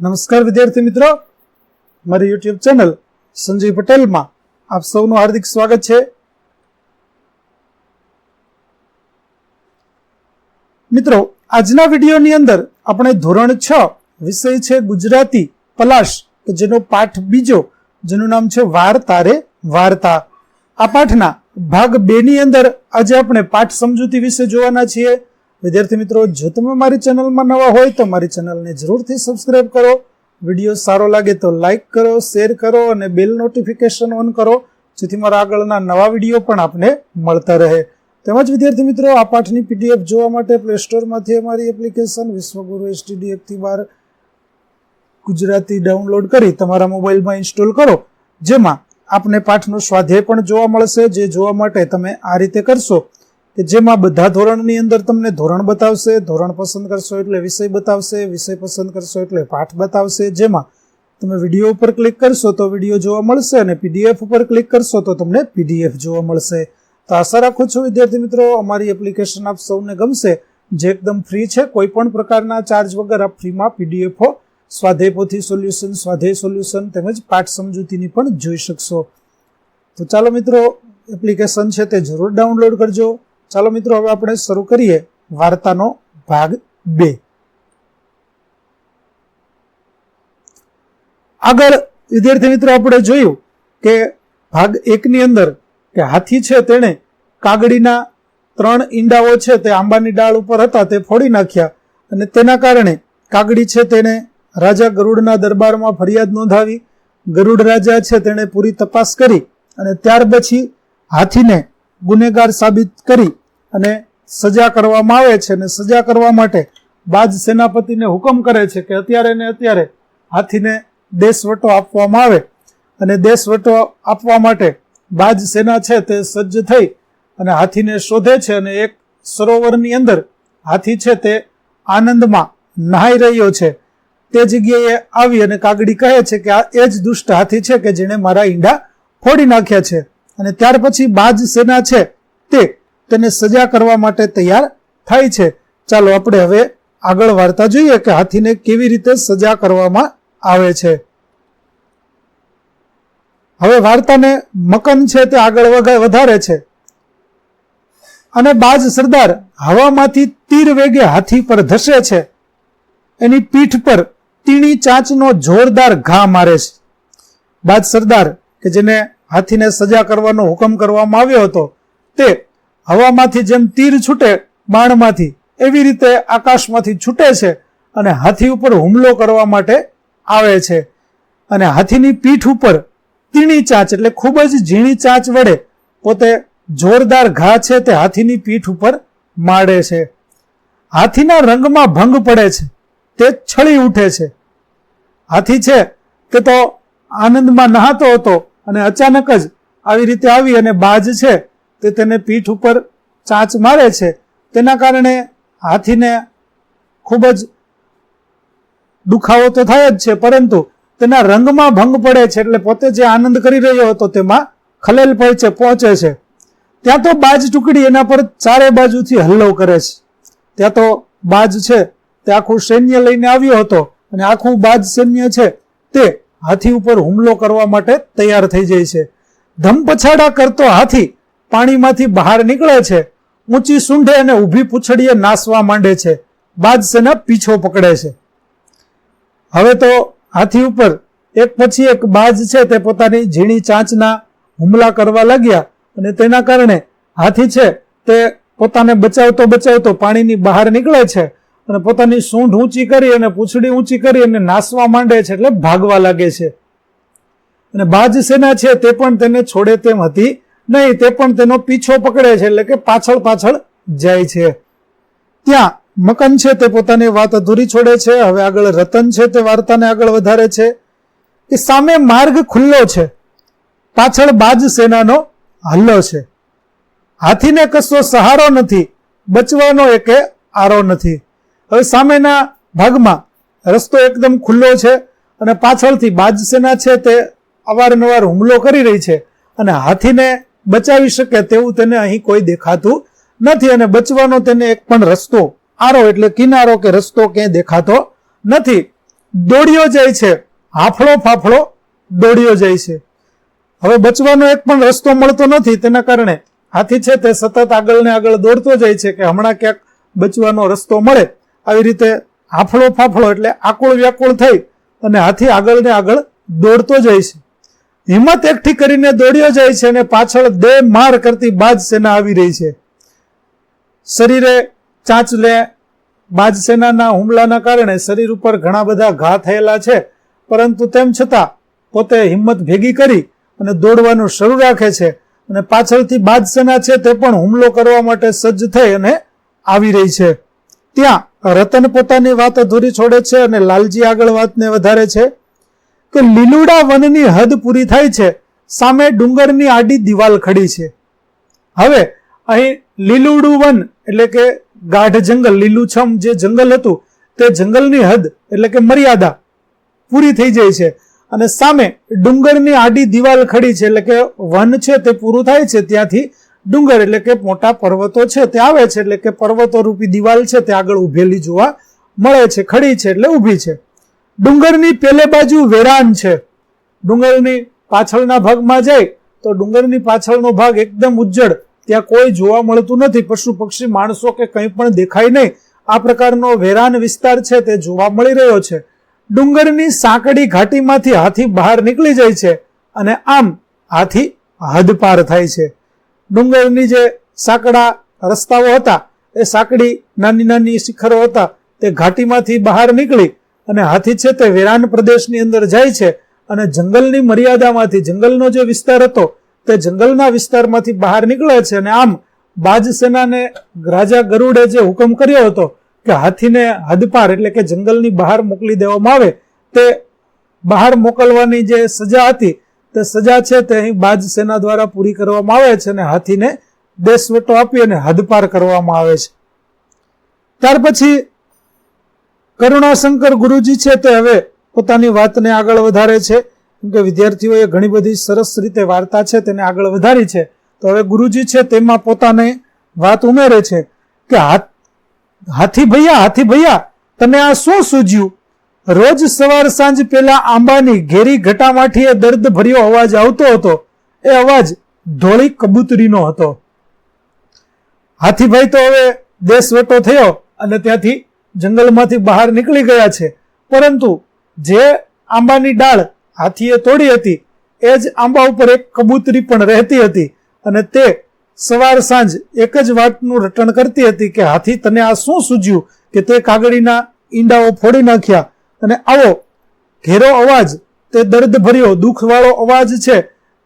નમસ્કાર વિદ્યાર્થી મિત્રો. મારી યુટ્યુબ ચેનલ સંજય પટેલમાં આપ સૌનું હાર્દિક સ્વાગત છે. મિત્રો, આજના વિડીયોની અંદર આપણે ધોરણ છ વિષય છે ગુજરાતી પલાશ, કે જેનો પાઠ બીજો, જેનું નામ છે વાર્તા રે વાર્તા. આ પાઠના ભાગ બે ની અંદર આજે આપણે પાઠ સમજૂતી વિશે જોવાના છીએ. વિદ્યાર્થી મિત્રો, જો તમે મારી ચેનલમાં નવા હોય તો મારી ચેનલને જરૂરથી સબસ્ક્રાઇબ કરો. વીડિયો સારો લાગે તો લાઈક કરો શેર કરો અને બેલ નોટિફિકેશન ઓન કરો, જેથી મારા આગળના નવા વીડિયો પણ આપને મળતા રહે. તેમજ વિદ્યાર્થી મિત્રો, આ પાઠની પીડીએફ જોવા માટે પ્લે સ્ટોરમાંથી અમારી એપ્લિકેશન વિશ્વગુરુ એસટીડી એકથી બાર ગુજરાતી ડાઉનલોડ કરી તમારા મોબાઈલમાં ઇન્સ્ટોલ કરો. જેમાં આપને પાઠનો સ્વાધ્યાય પણ જોવા મળશે, જે જોવા માટે તમે આ રીતે કરશો. કે જેમાં બધા ધોરણની અંદર તમને ધોરણ બતાવશે, ધોરણ પસંદ કરશો એટલે વિષય બતાવશે, વિષય પસંદ કરશો એટલે પાઠ બતાવશે, જેમાં તમે વીડિયો ઉપર ક્લિક કરશો તો વીડિયો જોવા મળશે અને પીડીએફ ઉપર ક્લિક કરશો તો તમને પીડીએફ જોવા મળશે. તો આશા રાખું છું, વિદ્યાર્થી મિત્રો, અમારી એપ્લિકેશન આપ સૌને ગમશે. જે એકદમ ફ્રી છે, કોઈ પણ પ્રકારના ચાર્જ વગર આપ ફ્રીમાં પીડીએફો સ્વાધ્યાય પોથી સોલ્યુશન સ્વાધ્યાય સોલ્યુશન તેમજ પાઠ સમજૂતીની પણ જોઈ શકશો. તો ચાલો મિત્રો એપ્લિકેશન છે તે જરૂર ડાઉનલોડ કરજો. ચાલો મિત્રો, હવે આપણે શરૂ કરીએ વાર્તાનો ભાગ બે. આગળ વિદ્યાર્થી મિત્રો, આપણે જોયું કે ભાગ એકની અંદર કે હાથી છે તેણે કાગડીના ત્રણ ઈંડાઓ છે તે આંબાની ડાળ ઉપર હતા, તે ફોડી નાખ્યા અને તેના કારણે કાગડી છે તેને રાજા ગરુડના દરબારમાં ફરિયાદ નોંધાવી. ગરુડ રાજા છે તેણે પૂરી તપાસ કરી અને ત્યાર પછી હાથીને ગુનેગાર સાબિત કરી અને સજા કરવામાં આવે છે અને સજા કરવા માટે બાજ સેનાપતિને હુકમ કરે છે કે અત્યારે ને અત્યારે હાથીને દેશવટો આપવામાં આવે અને દેશવટો આપવા માટે બાજ સેના છે તે સજ્જ થઈ અને હાથીને શોધે છે અને એક સરોવરની અંદર હાથી છે તે આનંદમાં નહાઈ રહ્યો છે. તે જગ્યાએ આવી અને કાગડી કહે છે કે આ એ જ દુષ્ટ હાથી છે કે જેણે મારા ઈંડા ફોડી નાખ્યા છે. અને ત્યાર પછી બાજ સેના છે તે તેને સજા કરવા માટે તૈયાર થાય છે. ચાલો આપણે હવે આગળ વાર્તા જોઈએ કે હાથીને કેવી રીતે સજા કરવામાં આવે છે. હવે વાર્તાને મકન છે તે આગળ વધારે છે. અને બાજ સરદાર હવામાંથી તીર વેગે હાથી પર ધસે છે. એની પીઠ પર તીણી ચાંચનો જોરદાર ઘા મારે છે. બાજ સરદાર કે જેને હાથીને સજા કરવાનો હુકમ કરવામાં આવ્યો હતો. તે હવામાંથી જેમ તીર છૂટે, બાણમાંથી એવી રીતે આકાશમાંથી છૂટે છે અને હાથી ઉપર હુમલો કરવા માટે આવે છે. અને હાથીની પીઠ ઉપર તીણી ચાંચ, એટલે ખૂબ જ ઝીણી ચાંચ વડે પોતે જોરદાર ઘા છે તે હાથીની પીઠ ઉપર માડે છે. હાથીના રંગમાં ભંગ પડે છે, તે છળી ઉઠે છે. હાથી છે તે તો આનંદમાં નહાતો હતો અને અચાનક જ આવી રીતે આવી અને બાજ છે તે તેને પીઠ ઉપર ચાંચ મારે છે. તેના કારણે હાથીને ખૂબ જ દુખાવો તો થાય જ છે, પરંતુ તેના રંગમાં ભંગ પડે છે એટલે પોતે જે આનંદ કરી રહ્યો હતો તેમાં ખલેલ પહોંચે પહોંચે છે. ત્યાં તો બાજ ટુકડી એના પર ચારે બાજુથી હલ્લો કરે છે. ત્યાં તો બાજ છે તે આખું સૈન્ય લઈને આવ્યો હતો અને આખું બાજ સૈન્ય છે તે હાથી ઉપર હુમલો કરવા માટે તૈયાર થઈ જાય છે. ધમપછાડા કરતો હાથી પાણીમાંથી બહાર નીકળે છે. ઊંચી સૂંઢે અને ઊભી પૂંછડીએ નાસવા માંડે છે. બાજ પીછો પકડે છે. હવે તો હાથી ઉપર એક પછી એક બાજ છે તે પોતાની ઝીણી ચાંચના હુમલા કરવા લાગ્યા અને તેના કારણે હાથી છે તે પોતાને બચાવતો બચાવતો પાણીની બહાર નીકળે છે. અને પોતાની સૂંઢ ઊંચી કરી અને પૂંછડી ઊંચી કરી અને નાસવા માંડે છે એટલે ભાગવા લાગે છે. અને બાજ સેના છે તે પણ તેને છોડે તેમ હતી નહીં, તે પણ તેનો પીછો પકડે છે એટલે કે પાછળ પાછળ જાય છે. ત્યાં મકન છે તે પોતાની વાત અધૂરી છોડે છે, હવે આગળ રતન છે તે વાર્તાને આગળ વધારે છે. કે સામે માર્ગ ખુલ્લો છે. પાછળ બાજ સેનાનો હલ્લો છે. હાથીને કશો સહારો નથી, બચવાનો એકે આરો નથી. હવે સામેના ભાગમાં રસ્તો એકદમ ખુલ્લો છે અને પાછળથી બાજ સેના છે તે અવારનવાર હુમલો કરી રહી છે અને હાથીને બચાવી શકે તેવું તેને અહીં કોઈ દેખાતું નથી અને બચવાનો તેને એક પણ રસ્તો, આરો એટલે કિનારો કે રસ્તો ક્યાંય દેખાતો નથી. દોડ્યો જાય છે, હાફળો ફાફળો દોડ્યો જાય છે. હવે બચવાનો એક પણ રસ્તો મળતો નથી, તેના કારણે હાથી છે તે સતત આગળ ને આગળ દોડતો જાય છે કે હમણાં ક્યાંક બચવાનો રસ્તો મળે. આવી રીતે હાફળો ફાફળો એટલે આકુળ વ્યાકુળ થઈ અને હાથી આગળ ને આગળ દોડતો જાય છે. હિંમત એકઠી કરીને દોડ્યો જાય છે અને પાછળ દે માર કરતી બાજ સેના આવી રહી છે. શરીરે ચાંચ લે બાજ સેનાના હુમલાના કારણે શરીર ઉપર ઘણા બધા ઘા થયેલા છે, પરંતુ તેમ છતાં પોતે હિંમત ભેગી કરી અને દોડવાનું શરૂ રાખે છે અને પાછળથી બાજ સેના છે તે પણ હુમલો કરવા માટે સજ્જ થઈ અને આવી રહી છે. ત્યાં રતન પોતાની વાત અધૂરી છોડે છે અને લાલજી આગળ વાતને વધારે છે કે લીલુડા વનની હદ પૂરી થાય છે, સામે ડુંગરની આડી દિવાલ ખડી છે. હવે અહીં લીલુડું વન એટલે કે ગાઢ જંગલ, લીલુંછમ જે જંગલ હતું, તે જંગલની હદ એટલે કે મર્યાદા પૂરી થઈ જાય છે. અને સામે ડુંગરની આડી દિવાલ ખડી છે એટલે કે વન છે તે પૂરું થાય છે, ત્યાંથી ડુંગર એટલે કે મોટા પર્વતો છે, તે આવે છે એટલે કે પર્વતો રૂપી દિવાલ છે, તે આગળ ઉભેલી જોવા મળે છે, ખડી છે એટલે ઊભી છે. ડુંગરની પેલે બાજુ વેરાન છે. ડુંગરની પાછળના ભાગમાં જાય તો ડુંગરની પાછળનો ભાગ એકદમ ઉજ્જડ, ત્યાં કોઈ જોવા મળતું નથી, પશુ પક્ષી, માણસો કે કંઈ પણ દેખાય નહીં. આ પ્રકારનો વેરાન વિસ્તાર છે, તે જોવા મળી રહ્યો છે. ડુંગરની સાંકડી ઘાટીમાંથી હાથી બહાર નીકળી જાય છે અને આમ હાથી હદપાર થાય છે. ડુંગરની જે સાંકડા રસ્તાઓ હતા, એ સાંકડી નાની નાની શિખરો હતા, તે ઘાટીમાંથી બહાર નીકળી અને હાથી છે તે વેરાન પ્રદેશની અંદર જાય છે અને જંગલની મર્યાદામાંથી, જંગલનો જે વિસ્તાર હતો, તે જંગલના વિસ્તારમાંથી બહાર નીકળે છે અને આમ બાજ સેનાને રાજા ગરુડે જે હુકમ કર્યો હતો કે હાથીને હદપાર એટલે કે જંગલની બહાર મોકલી દેવામાં આવે, તે બહાર મોકલવાની જે સજા હતી તે સજા છે તે અહીં બાજ સેના દ્વારા પૂરી કરવામાં આવે છે અને હાથીને દેશવટો આપી અને હદપાર કરવામાં આવે છે. ત્યાર પછી કરુણાશંકર ગુરુજી છે તે હવે પોતાની વાતને આગળ વધારે છે. કે વિદ્યાર્થીઓએ ઘણી બધી સરસ રીતે વાર્તા છે તેને આગળ વધારી છે. તો હવે ગુરુજી છે તેમાં પોતાને વાત ઉમેરે છે કે હાથી ભૈયા હાથી ભૈયા તને આ શું સૂજ્યું રોજ સવાર સાંજ પેલા આંબાની ઘેરી ઘટામાઠીએ દર્દ ભર્યો અવાજ આવતો હતો. એ અવાજ ધોળી કબૂતરીનો હતો. હાથીભાઈ તો હવે દેશવટો થયો અને ત્યાંથી જંગલમાંથી બહાર નીકળી ગયા છે. પરંતુ જે આંબાની ડાળ હાથીએ તોડી હતી, એ જ આંબા ઉપર એક કબૂતરી પણ રહેતી હતી અને તે સવાર સાંજ એક જ વાતનું રટણ કરતી હતી કે, હાથી, તને આ શું સૂજ્યું કે તે કાગળીના ઈંડાઓ ફોડી નાખ્યા? અને આવો, ઘેરો અવાજ, તે દર્દ ભર્યો દુઃખવાળો અવાજ છે,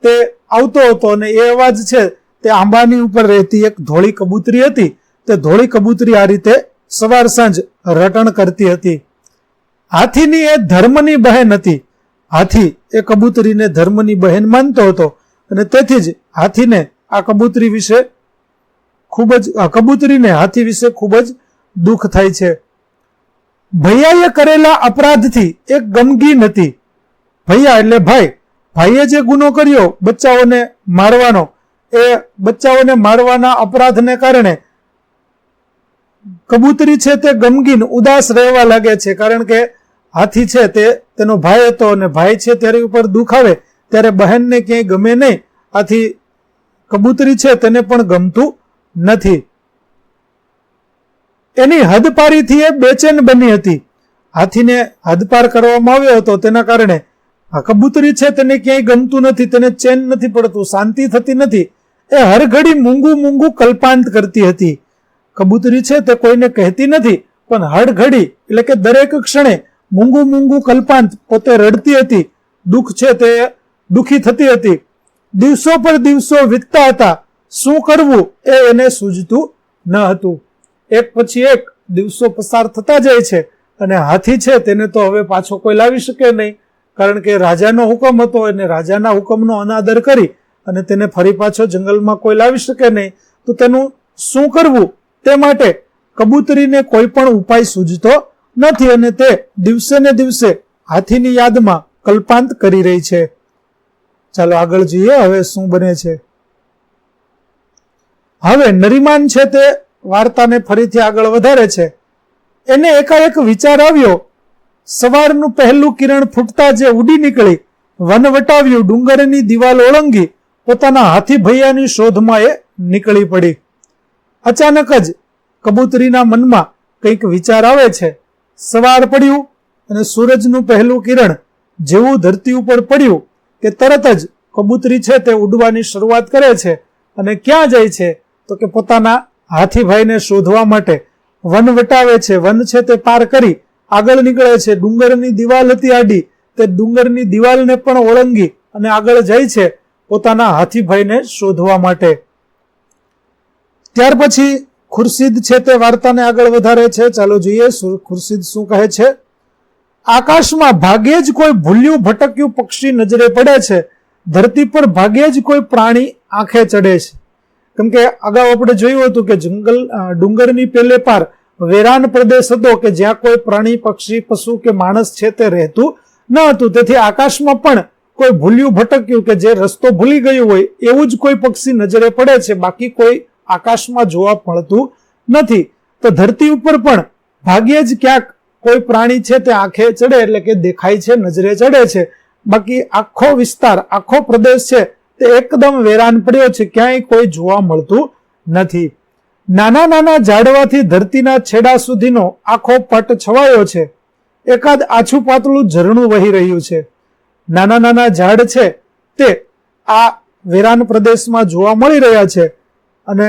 તે આવતો હતો અને એ અવાજ છે, તે આંબાની ઉપર રહેતી એક ધોળી કબૂતરી હતી. તે ધોળી કબૂતરી આ રીતે સવાર સાંજ રટણ કરતી હતી. હાથીની એ ધર્મની બહેન હતી. હાથી એ કબૂતરીને ધર્મની બહેન માનતો હતો અને તેથી જ હાથીને આ કબૂતરી વિશે ખૂબ જ કબૂતરીને હાથી વિશે ખૂબ જ દુઃખ થાય છે. ભૈયાએ કરેલા અપરાધથી એક ગમગીન હતી ભૈયા એટલે ભાઈ, ભાઈએ જે ગુનો કર્યો બચ્ચાઓને મારવાનો, એ બચ્ચાઓને મારવાના અપરાધને કારણે કબૂતરી છે તે ગમગીન ઉદાસ રહેવા લાગે છે, કારણ કે હાથી છે તે, તેનો ભાઈ હતો અને ભાઈ છે ત્યારે ઉપર દુઃખ આવે, ત્યારે બહેનને ક્યાંય ગમે નહીં. આથી કબૂતરી છે તેને પણ ગમતું નથી. એની હદપારીથી એ બેચેન બની હતી. હાથીને હદપાર કરવામાં આવ્યો હતો તેના કારણે આ કબૂતરી છે તેને ક્યાંય ગમતું નથી, તેને ચેન નથી પડતું, શાંતિ થતી નથી. એ હર ઘડી મૂંગું મૂંગું કલ્પાંત કરતી હતી. કબૂતરી છે તે કોઈને કહેતી નથી, પણ હડઘડી એટલે કે દરેક ક્ષણે મૂંગું મૂંગું કલ્પાંત પોતે રડતી હતી. દુઃખ છે તે દુઃખી થતી હતી. દિવસો પર દિવસો વીતતા હતા. શું કરવું એ એને સૂઝતું ન હતું. એક પછી એક દિવસો પસાર થતા જાય છે અને હાથી છે તેને તો હવે પાછો કોઈ લાવી શકે નહીં. કારણ કે રાજાનો હુકમ હતો અને રાજાના હુકમનો અનાદર કરી અને તેને ફરી પાછો જંગલમાં કોઈ લાવી શકે નહીં. તો તેનું શું કરવું? તે માટે કબૂતરીને કોઈ પણ ઉપાય સૂઝતો નથી અને તે દિવસે ને દિવસે હાથીની યાદમાં કલ્પાંત કરી રહી છે. ચાલો આગળ જોઈએ, હવે શું બને છે? હવે નરીમાન છે તે વાર્તાને ફરીથી આગળ વધારે છે. એને એકાએક વિચાર આવ્યો. સવારનું પહેલું કિરણ ફૂટતા જે ઉડી નીકળી વન વટાવ્યું ડુંગરની દિવાલ ઓળંગી, પોતાના હાથી ભૈયાની શોધમાં એ નીકળી પડી. અચાનક જ કબૂતરીના મનમાં કંઈક વિચાર આવે છે. સવાર પડ્યું અને સૂરજનું પહેલું કિરણ જેવું ધરતી ઉપર પડ્યું કે તરત જ કબૂતરી છે તે ઉડવાની શરૂઆત કરે છે અને ક્યાં જાય છે તો કે પોતાના હાથીભાઈને શોધવા માટે વન વટાવે છે. વન છે તે પાર કરી આગળ નીકળે છે. ડુંગરની દિવાલ હતી આડી. તે ડુંગરની દિવાલને પણ ઓળંગી અને આગળ જાય છે પોતાના હાથીભાઈને શોધવા માટે. ત્યાર પછી ખુરશીદ છે તે વાર્તાને આગળ વધારે છે. ચાલો જોઈએ ખુરશીદ શું કહે છે? આકાશમાં ભાગ્યે જ કોઈ ભૂલ્યું ભટક્યું પક્ષી નજરે પડે છે. ધરતી પર ભાગ્યે જ કોઈ પ્રાણી આંખે ચડે છે. કેમ કે અગાઉ આપણે જોયું હતું કે જંગલ ડુંગરની પેલે પાર વેરાન પ્રદેશ હતો કે જ્યાં કોઈ પ્રાણી, પક્ષી, પશુ કે માણસ છે તે રહેતું ન હતું. તેથી આકાશમાં પણ કોઈ ભૂલ્યું, ભટક્યું કે જે રસ્તો ભૂલી ગયું હોય એવું જ કોઈ પક્ષી નજરે પડે છે. બાકી કોઈ આકાશમાં જોવા મળતું નથી. તો ધરતી ઉપર પણ ભાગ્યે જ ક્યાંક કોઈ પ્રાણી છે તે આંખે ચડે એટલે કે દેખાય છે, નજરે ચડે છે. બાકી આખો વિસ્તાર, આખો પ્રદેશ છે તે એકદમ વેરાન પડ્યો છે, ક્યાંય કોઈ જોવા મળતું નથી. નાના નાના ઝાડવાથી ધરતીના છેડા સુધીનો આખો પટ છવાયો છે. એકાદ આછું પાતળું ઝરણું વહી રહ્યું છે. નાના નાના ઝાડ છે, તે આ વેરાન પ્રદેશમાં જોવા મળી રહ્યા છે. અને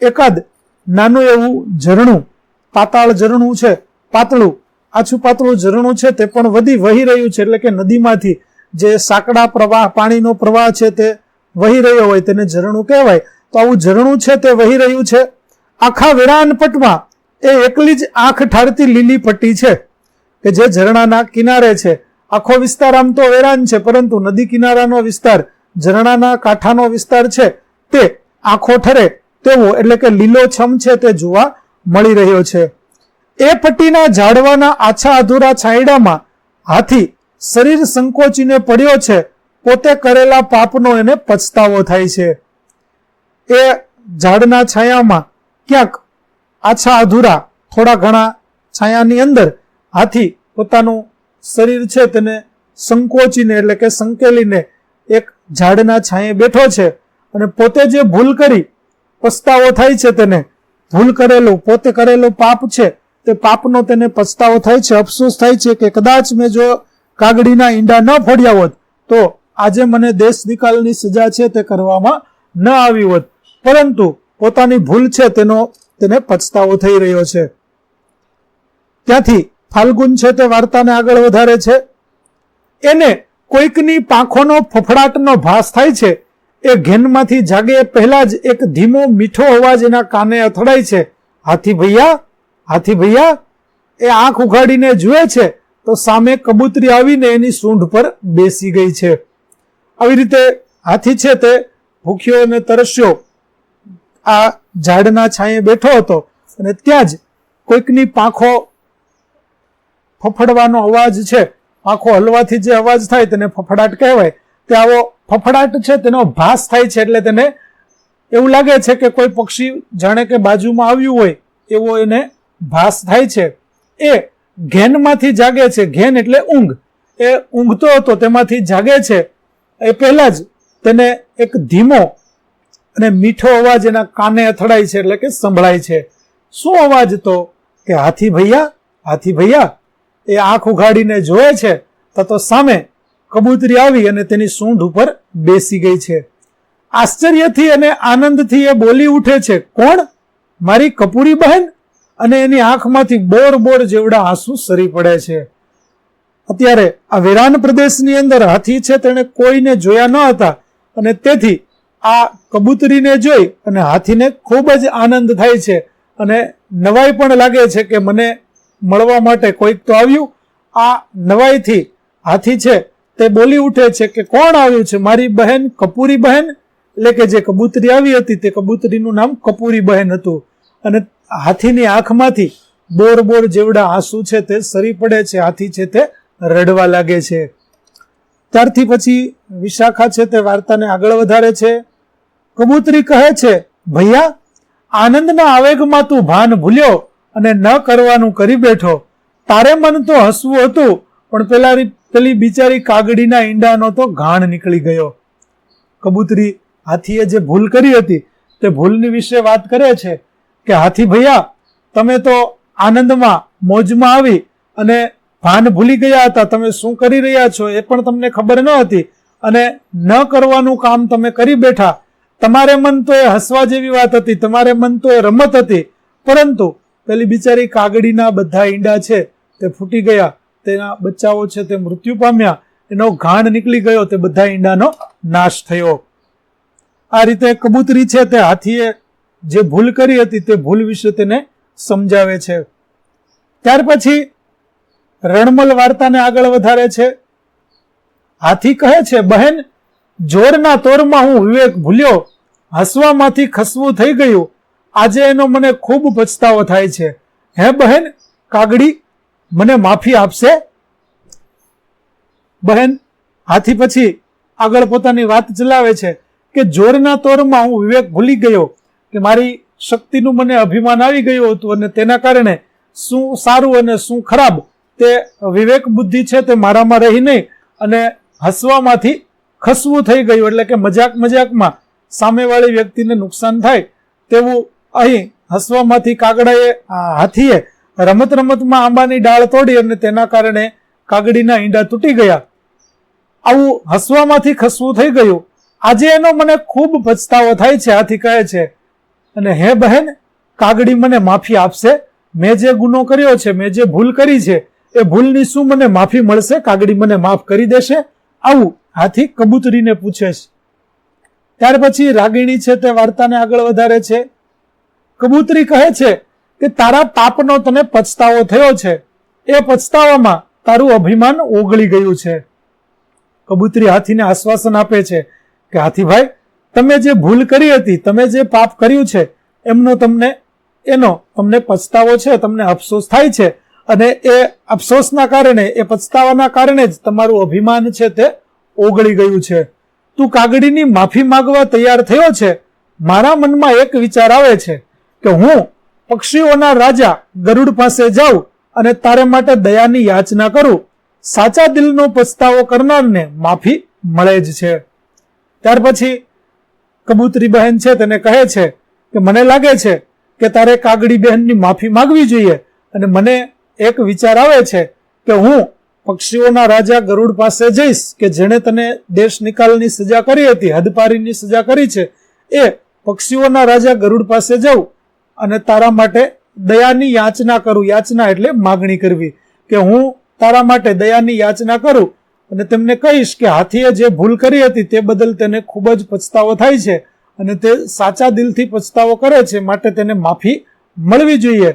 એકાદ નાનું એવું ઝરણું, પાતાળ ઝરણું છે, પાતળું આછું પાતળું ઝરણું છે, તે પણ વધી વહી રહ્યું છે, એટલે કે નદીમાંથી જે સાંકડા પ્રવાહ, પાણીનો પ્રવાહ છે તે વહી રહ્યો હોય તેને ઝરણું કહેવાય. તો આવું ઝરણું છે તે વહી રહ્યું છે. આખા વેરાન પટમાં એ એકલી જ આંખ ઠારતી લીલી પટ્ટી છે કે જે ઝરણાના કિનારે છે. આખો વિસ્તાર આમ તો વેરાન છે, પરંતુ નદી કિનારાનો વિસ્તાર, ઝરણાના કાંઠાનો વિસ્તાર છે તે આંખો ઠરે તેવો, એટલે કે લીલો છમ છે તે જોવા મળી રહ્યો છે. એ પટ્ટીના ઝાડવાના આછા અધૂરા છાંયડામાં હાથી શરીર સંકોચીને પડ્યો છે, પોતે કરેલા પાપનો એને પછતાવો થાય છે. એ ઝાડના છાયામાં ક્યાંક આછા અધૂરા, થોડા ઘણા છાયાની અંદર હાથી પોતાનું શરીર છે તેને સંકોચીને એટલે કે સંકેલીને એક ઝાડના છાંયે બેઠો છે અને પોતે જે ભૂલ કરી, પસ્તાવો થાય છે તેને, ભૂલ કરેલું, પોતે કરેલું પાપ છે તે પાપનો તેને પસ્તાવો થાય છે, અફસોસ થાય છે કે કદાચ મેં જો કાગડીના ઈંડા ન ફોડ્યા હોત, તો આજે મને દેશ નિકાલની સજા છે તે કરવામાં ન આવી હોત. પરંતુ પોતાની ભૂલ છે તેનો, તેને પછતાવો થઈ રહ્યો છે. ત્યાંથી ફાલ્ગુન છે તે વાર્તાને આગળ વધારે છે. એને કોઈકની પાંખોનો ફફડાટનો ભાસ થાય છે. એ ઘેનમાંથી જાગે પહેલા જ એક ધીમો મીઠો અવાજ એના કાને અથડાય છે. હાથી ભૈયા હાથી ભૈયા, એ આંખ ઉઘાડીને જુએ છે. તો સામે કબૂતરી આવીને એની સૂંઢ પર બેસી ગઈ છે. આવી રીતે હાથી છે તે ભૂખ્યો અને તરસ્યો. આ ઝાડના છાંયે બેઠો હતો અને ત્યાં જ કોઈકની પાંખો ફફડવાનો અવાજ છે. પાંખો હલવાથી જે અવાજ થાય તેને ફફડાટ કહેવાય. તે આવો ફફડાટ છે, તેનો ભાસ થાય છે એટલે તેને એવું લાગે છે કે કોઈ પક્ષી જાણે કે બાજુમાં આવ્યું હોય, એવો એને ભાસ થાય છે. એ ઘેનમાંથી જાગે છે. ઘેન એટલે ઊંઘ. એ ઊંઘતો હતો, તેમાંથી જાગે છે. એ પહેલા જ તેને એક ધીમો અને મીઠો અવાજ એના કાને અથડાય છે, એટલે કે સંભળાય છે. શું અવાજ તો? કે હાથી ભૈયા હાથી ભૈયા, એ આંખ ઉઘાડીને જોવે છે, તો સામે કબૂતરી આવી અને તેની સૂંઢ ઉપર બેસી ગઈ છે. આશ્ચર્યથી અને આનંદથી એ બોલી ઉઠે છે, કોણ? મારી કપૂરી બહેન અને એની આંખમાંથી બોર બોર જેવડા આંસુ સરી પડે છે. અત્યારે આ વેરાન પ્રદેશની અંદર હાથી છે તેણે કોઈને જોયા ન હતા અને તેથી આ કબૂતરીને જોઈ અને હાથીને ખૂબ જ આનંદ થાય છે અને નવાઈ પણ લાગે છે કે મને મળવા માટે કોઈક તો આવ્યું. આ નવાઈથી હાથી છે તે બોલી ઉઠે છે કે કોણ આવ્યું છે? મારી બહેન કપૂરી બહેન? એટલે કે જે કબૂતરી આવી હતી તે કબૂતરીનું નામ કપૂરી બહેન હતું. અને હાથીની આંખમાંથી બોર બોર જેવડા આંસુ છે તે સરી પડે છે, હાથી છે તે રડવા લાગે છે. ત્યારથી પછી વિશાખા છે તે વાર્તાને આગળ વધારે છે. કબૂતરી કહે છે, ભૈયા, આનંદના આવેગમાં તું ભાન ભૂલ્યો અને ન કરવાનું કરી બેઠો. તારે મન તો હસવું હતું, પણ પેલા પેલી બિચારી કાગડીના ઈંડાનો તો ઘાણ નીકળી ગયો. કબૂતરી હાથીએ જે ભૂલ કરી હતી તે ભૂલની વિશે વાત કરે છે. કે હાથી ભૈયા, તમે તો આનંદમાં, મોજમાં આવી અને ભાન ભૂલી ગયા હતા. તમે શું કરી રહ્યા છો એ પણ તમને ખબર ન હતી. અને ન કરવાનું કામ તમે કરી બેઠા. તમારે મન તો એ હસવા જેવી વાત હતી, તમારે મન તો એ રમત હતી. પરંતુ પેલી બિચારી કાગડીના બધા ઈંડા છે તે ફૂટી ગયા. તેના બચ્ચાઓ છે તે મૃત્યુ પામ્યા. એનો ઘાણ નીકળી ગયો, તે બધા ઈંડાનો નાશ થયો. આ રીતે કબૂતરી છે તે હાથીએ જે ભૂલ કરી હતી તે ભૂલ વિશે તેને સમજાવે છે. ત્યાર પછી રણમલ વાર્તાને આગળ વધારે છે. હાથી કહે છે, બહેન, જોરના તોરમાં હું વિવેક ભૂલ્યો. હસવામાંથી ખસવું થઈ ગયું. આજે એનો મને ખૂબ પછતાવો થાય છે. હે બહેન, કાગડી, મને માફી આપશે? બહેન, હાથી પછી આગળ પોતાની વાત ચલાવે છે કે, જોરના તોરમાં હું વિવેક ભૂલી ગયો. કે મારી શક્તિનું મને અભિમાન આવી ગયું હતું અને તેના કારણે શું સારું અને શું ખરાબ તે વિવેક બુદ્ધિ છે તે મારામાં રહી નહીં અને હસવામાંથી ખસવું થઈ ગયું એટલે કે મજાક મજાકમાં સામેવાળી વ્યક્તિને નુકસાન થાય તેવું અહીં હસવામાંથી કાગડાએ હાથીએ રમત રમતમાં આંબાની ડાળ તોડી અને તેના કારણે કાગડીના ઈંડા તૂટી ગયા. આવું હસવામાંથી ખસવું થઈ ગયું. આજે એનો મને ખૂબ પછતાવો થાય છે, હાથી કહે છે અને હે બહેન, કાગડી મને માફી આપશે. મેં જે ગુનો કર્યો છે, મેં જે ભૂલ કરી છે, એ ભૂલની શું મને માફી મળશે? કાગડી મને માફ કરી દેશે? આવું હાથી કબૂતરીને પૂછે છે. ત્યાર પછી રાગીણી છે તે વાર્તાને આગળ વધારે છે. કબૂતરી કહે છે કે તારા પાપનો તને પછતાવો થયો છે. એ પછતાવામાં તારું અભિમાન ઓગળી ગયું છે. કબૂતરી હાથીને આશ્વાસન આપે છે કે હાથીભાઈ તમે જે ભૂલ કરી હતી, તમે જે પાપ કર્યું છે, એમનો તમને, એનો તમને પછતાવો છે, તમને અફસોસ થાય છે. અને એ અફસોસના કારણે, એ પછતાવાના કારણે જ તમારું અભિમાન છે તે ઓગળી ગયું છે. તું કાગડીની માફી માંગવા તૈયાર થયો છે. મારા મનમાં એક વિચાર આવે છે કે હું પક્ષીઓના રાજા ગરુડ પાસે જાઉં અને તારે માટે દયાની યાચના કરું. સાચા દિલનો પછતાવો કરનારને માફી મળે જ છે. ત્યાર પછી કબૂતરી બહેન છે તેને કહે છે કે મને લાગે છે કે તારે કાગડી બહેનની માફી માગવી જોઈએ અને મને એક વિચાર આવે છે કે હું પક્ષીઓના રાજા ગરુડ પાસે જઈશ કે જેણે તને દેશ નિકાલની સજા કરી હતી, હદપારીની સજા કરી છે, એ પક્ષીઓના રાજા ગરુડ પાસે જઉં અને તારા માટે દયાની યાચના કરું. યાચના એટલે માગણી કરવી કે હું તારા માટે દયાની યાચના કરું અને તેમને કહીશ કે હાથીએ જે ભૂલ કરી હતી તે બદલ તેને ખૂબ જ પછતાવો થાય છે અને તે સાચા દિલથી પછતાવો કરે છે માટે તેને માફી મળવી જોઈએ.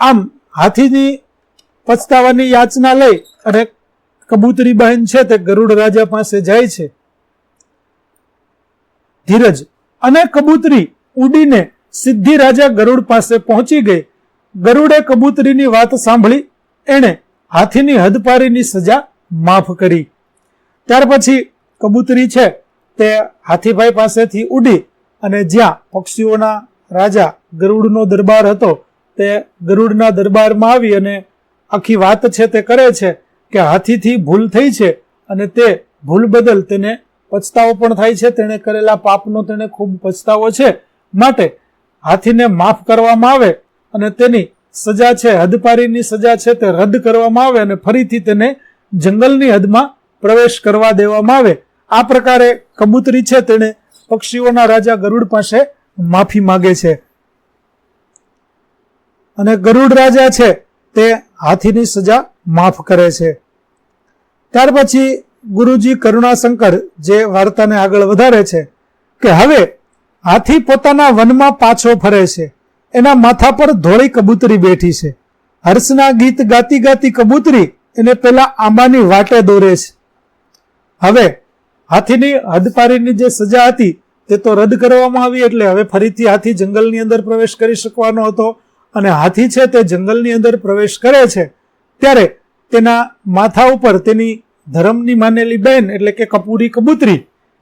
આમ હાથીની પછતાવાની યાચના લઈ અને કબૂતરી બહેન છે તે ગરુડ રાજા પાસે જાય છે. ધીરજ અને કબૂતરી ઉડીને સિદ્ધિ રાજા ગરુડ પાસે પહોંચી ગઈ. ગરુડે કબૂતરીની વાત સાંભળી. એણે હાથીની હદપારીની સજા માફ કરી. ત્યાર પછી કબૂતરી છે તે હાથીભાઈ પાસેથી ઉડી અને જ્યાં પક્ષીઓના રાજા ગરુડનો દરબાર હતો, તે ગરુડના દરબારમાં આવી અને આખી વાત છે તે કરે છે કે હાથીથી ભૂલ થઈ છે અને તે ભૂલ બદલ તેને પછતાવો પણ થાય છે. તેણે કરેલા પાપનો તેને ખૂબ પછતાવો છે. માટે હાથીને માફ કરવામાં આવે અને તેની સજા છે, હદપારીની સજા છે તે રદ કરવામાં આવે અને ફરીથી તેને જંગલની હદમાં પ્રવેશ કરવા દેવામાં આવે. આ પ્રકારે કબૂતરી છે તેણે પક્ષીઓના રાજા ગરુડ પાસે માફી માગે છે. અને ગરુડ રાજા છે તે હાથીની સજા માફ કરે છે. ત્યાર પછી ગુરુજી કરુણાશંકર જે વાર્તાને આગળ વધારે છે કે હવે હાથી પોતાના વનમાં પાછો ફરે છે. એના માથા પર ધોળી કબૂતરી બેઠી છે. હર્ષના ગીત ગાતી ગાતી કબૂતરી એને પેલા આંબાની વાટે દોરે છે. હવે હાથીની હદપારીની જે સજા હતી તે તો રદ કરવામાં આવી એટલે હવે ફરીથી હાથી જંગલની અંદર પ્રવેશ કરી શકવાનો હતો અને હાથી છે તે જંગલની અંદર પ્રવેશ કરે છે ત્યારે તેના માથા ઉપર તેની ધર્મની માનેલી બેન એટલે કે કપૂરી કબૂતરી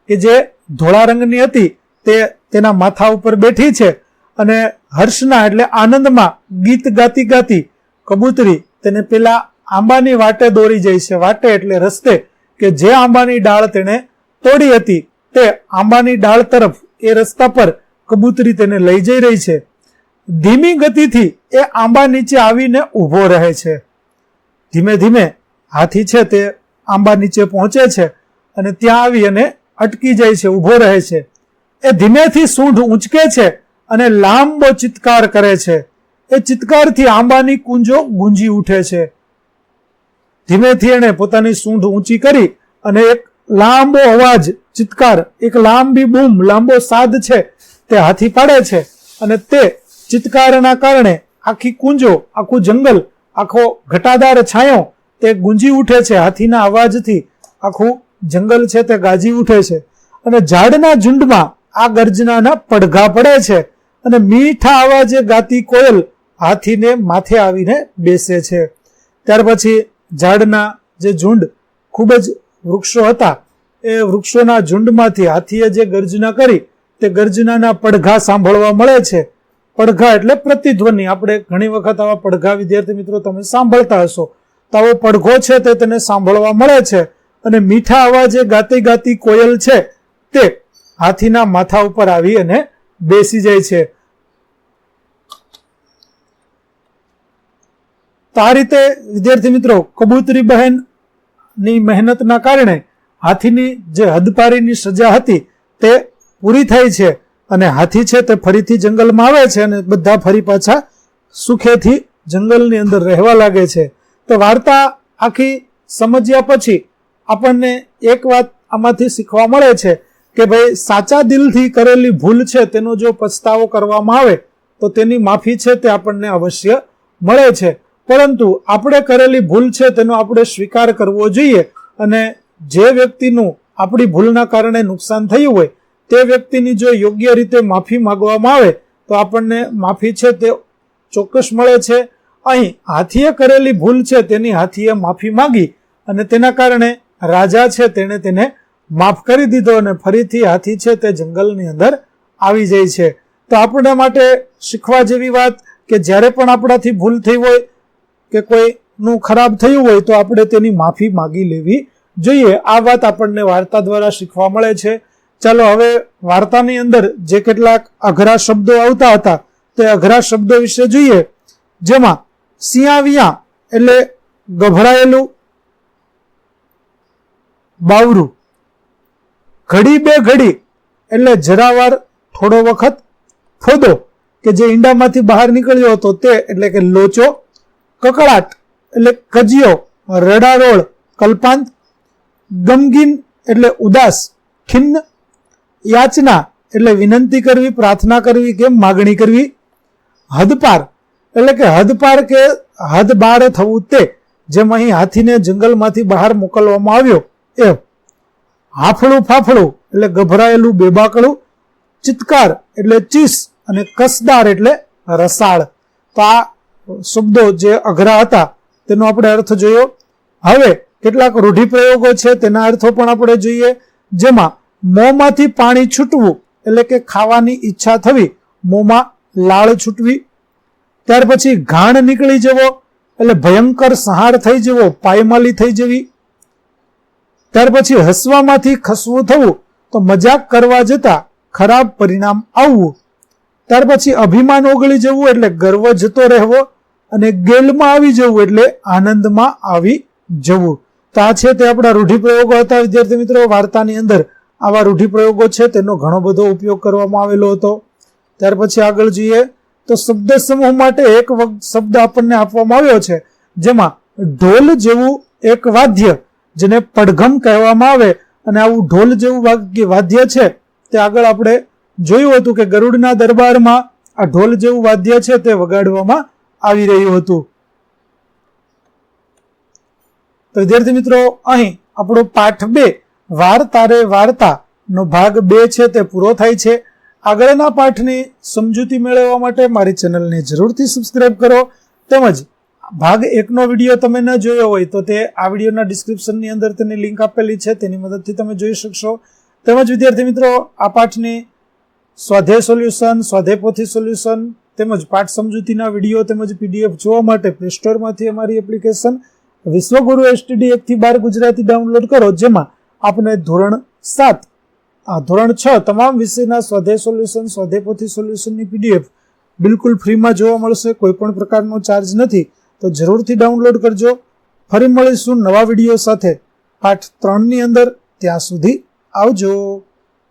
કે જે ધોળા રંગની હતી તે તેના માથા ઉપર બેઠી છે અને હર્ષના એટલે આનંદમાં ગીત ગાતી ગાતી કબૂતરી તેને પેલા આંબાની વાટે દોરી જાય છે. વાટે એટલે રસ્તે કે જે આંબાની ડાળ તેણે તોડી હતી તે આંબાની ડાળ તરફ એ રસ્તા પર કબૂતરી તેને લઈ જઈ રહી છે. ધીમી ગતિથી એ આંબા નીચે આવીને ઊભો રહે છે. ધીમે ધીમે હાથી છે તે આંબા નીચે પહોંચે છે અને ત્યાં આવી અને અટકી જાય છે, ઊભો રહે છે. એ ધીમેથી સૂંઢ ઊંચકે છે અને લાંબો ચિત્કાર કરે છે. એ ચિત્કારથી આંબાની કુંજો ગુંજી ઉઠે છે. ધીમેથી એણે પોતાની સૂંઢ ઊંચી કરી અને એક લાંબો અવાજ, ચિત્કાર, એક લાંબી બૂમ, લાંબો સાદ છે તે હાથી પાડે છે અને તે ચિત્કારના કારણે આખી કુંજો, આખું જંગલ, આખો ઘટાદાર છાંયો તે ગુંજી ઉઠે છે. હાથીના અવાજથી આખું જંગલ છે તે ગાજી ઉઠે છે અને ઝાડના ઝુંડમાં આ ગર્જનાના પડઘા પડે છે અને મીઠા અવાજે ગાતી કોયલ હાથીને માથે આવીને બેસે છે. ત્યાર પછી ઝાડના જે ઝુંડ ખૂબ જ વૃક્ષો હતા, એ વૃક્ષોના ઝુંડમાંથી હાથીએ જે ગર્જના કરી, તે ગર્જનાના પડઘા સાંભળવા મળે છે. પડઘા એટલે પ્રતિધ્વનિ. આપણે ઘણી વખત આવા પડઘા વિદ્યાર્થી મિત્રો તમે સાંભળતા હશો. તો આવો પડઘો છે તે તેને સાંભળવા મળે છે અને મીઠા અવાજે ગાતી ગાતી કોયલ છે તે હાથીના માથા ઉપર આવી અને બેસી જાય છે. તો આ રીતે, વિદ્યાર્થી મિત્રો કબૂતરી બહેનની મહેનતના કારણે હાથીની જે હદપારીની સજા હતી તે પૂરી થઈ છે અને હાથી છે તે ફરીથી જંગલમાં આવે છે અને બધા ફરી પાછા સુખેથી જંગલની અંદર રહેવા લાગે છે. તો વાર્તા આખી સમજ્યા પછી આપણને એક વાત આમાંથી શીખવા મળે છે કે ભાઈ, સાચા દિલથી કરેલી ભૂલ છે તેનો જો પછતાવો કરવામાં આવે, તો તેની માફી છે તે આપણને અવશ્ય મળે છે. પરંતુ આપણે કરેલી ભૂલ છે તેનો આપણે સ્વીકાર કરવો જોઈએ અને જે વ્યક્તિનું આપણી ભૂલના કારણે નુકસાન થયું હોય તે વ્યક્તિની જો યોગ્ય રીતે માફી માંગવામાં આવે તો આપણને માફી છે તે ચોક્કસ મળે છે. અહીં હાથીએ કરેલી ભૂલ છે તેની હાથીએ માફી માંગી અને તેના કારણે રાજા છે તેણે તેને માફ કરી દીધો અને ફરીથી હાથી છે તે જંગલની અંદર આવી જાય છે. તો આપણા માટે શીખવા જેવી વાત કે જ્યારે પણ આપણાથી ભૂલ થઈ હોય કે કોઈનું ખરાબ થયું હોય તો આપણે તેની માફી માગી લેવી જોઈએ. આ વાત આપણને વાર્તા દ્વારા શીખવા મળે છે. ચાલો હવે વાર્તાની અંદર જે કેટલાક અઘરા શબ્દો આવતા હતા તે અઘરા શબ્દો વિશે જોઈએ. જેમાં સિયાવિયા એટલે ગભરાયેલું બાવરું. ઘડી બે ઘડી એટલે જરાવાર થોડો વખત ફોદો કે જે ઈંડામાંથી બહાર નીકળ્યો હતો તે એટલે કે લોચો કકળાટ એટલે કજિયો, રડારોળ, કલ્પાંત, ગમગીન, એટલે ઉદાસ, ખિન્ન, યાચના, એટલે વિનંતી કરવી, પ્રાર્થના કરવી કે માગણી કરવી, હદપાર, એટલે કે હદપાર કે હદ થવું તે, જેમ અહીં હાથીને જંગલમાંથી બહાર મોકલવામાં આવ્યો એ હાફળું ફાફળું, એટલે ગભરાયેલું બેબાકળું, ચિત્કાર, એટલે ચીસ, અને કસદાર, એટલે રસાળ. તો આ શબ્દો જે અઘરા હતા, તેનો આપણે અર્થ જોયો. હવે કેટલાક રૂઢિપ્રયોગો છે, તેના અર્થો પણ આપણે જોઈએ. જેમાં મોંમાંથી પાણી છૂટવું એટલે કે ખાવાની ઈચ્છા થવી, મોંમાં લાળ છૂટવી. ત્યાર પછી ઘાણ નીકળી જવો એટલે ભયંકર સહાર થઈ જવો, પાયમાલી થઈ જવી. ત્યાર પછી હસવામાંથી ખસવું થવું, તો મજાક કરવા જતા ખરાબ પરિણામ આવવું. ત્યાર પછી અભિમાન ઓગળી જવું એટલે ગર્વ જતો રહેવો. અને ગેલમાં આવી જવું એટલે આનંદમાં આવી જવું. તો આ છે તે આપણા રૂઢિપ્રયોગો હતા, વિદ્યાર્થી મિત્રો. વાર્તાની અંદર આવા રૂઢિપ્રયોગો છે, તેનો ઘણો બધો ઉપયોગ કરવામાં આવેલો હતો. ત્યાર પછી આગળ જોઈએ. તો શબ્દ સમૂહ માટે એક શબ્દ આપણને આપવામાં આવ્યો છે, જેમાં ઢોલ જેવું એક વાદ્ય, જેને પડઘમ કહેવામાં આવે. અને આવું ઢોલ જેવું વાદ્ય છે, તે આગળ આપણે જોયું હતું કે ગરુડના દરબારમાં આ ઢોલ જેવું વાદ્ય છે તે વગાડવામાં આવી રહ્યું હતું. તો વિદ્યાર્થી મિત્રો, અહીં આપણો પાઠ બે, વાર્તારે વાર્તા નો ભાગ બે છે, તે પૂરો થાય છે. આગળના પાઠની સમજૂતી મેળવવા માટે મારી ચેનલને જરૂરથી સબસ્ક્રાઇબ કરો. તેમજ ભાગ એકનો વીડિયો તમે ન જોયો હોય તો તે આ વિડીયોના ડિસ્ક્રિપ્શનની અંદર તેની લિંક આપેલી છે, તેની મદદથી તમે જોઈ શકશો. તેમજ વિદ્યાર્થી મિત્રો, આ પાઠની સ્વાધ્યાય સોલ્યુશન સ્વાધ્યાય પોથી સોલ્યુશન તેમજ પાઠ સમજૂતીના વીડિયો તેમજ પીડીએફ જોવા માટે પ્લે સ્ટોરમાંથી અમારી એપ્લિકેશન વિશ્વગુરુ એસટીડી એકથી બાર ગુજરાતી ડાઉનલોડ કરો, જેમાં આપને ધોરણ સાત, આ ધોરણ છ તમામ વિષયના સ્વધે સોલ્યુશન સ્વધેપોથી સોલ્યુશનની પીડીએફ બિલકુલ ફ્રીમાં જોવા મળશે કોઈ પણ પ્રકારનો ચાર્જ નથી. તો જરૂરથી ડાઉનલોડ કરજો. ફરી મળીશું નવા વીડિયો સાથે. પાઠ ત્રણની અંદર. ત્યાં સુધી આવજો.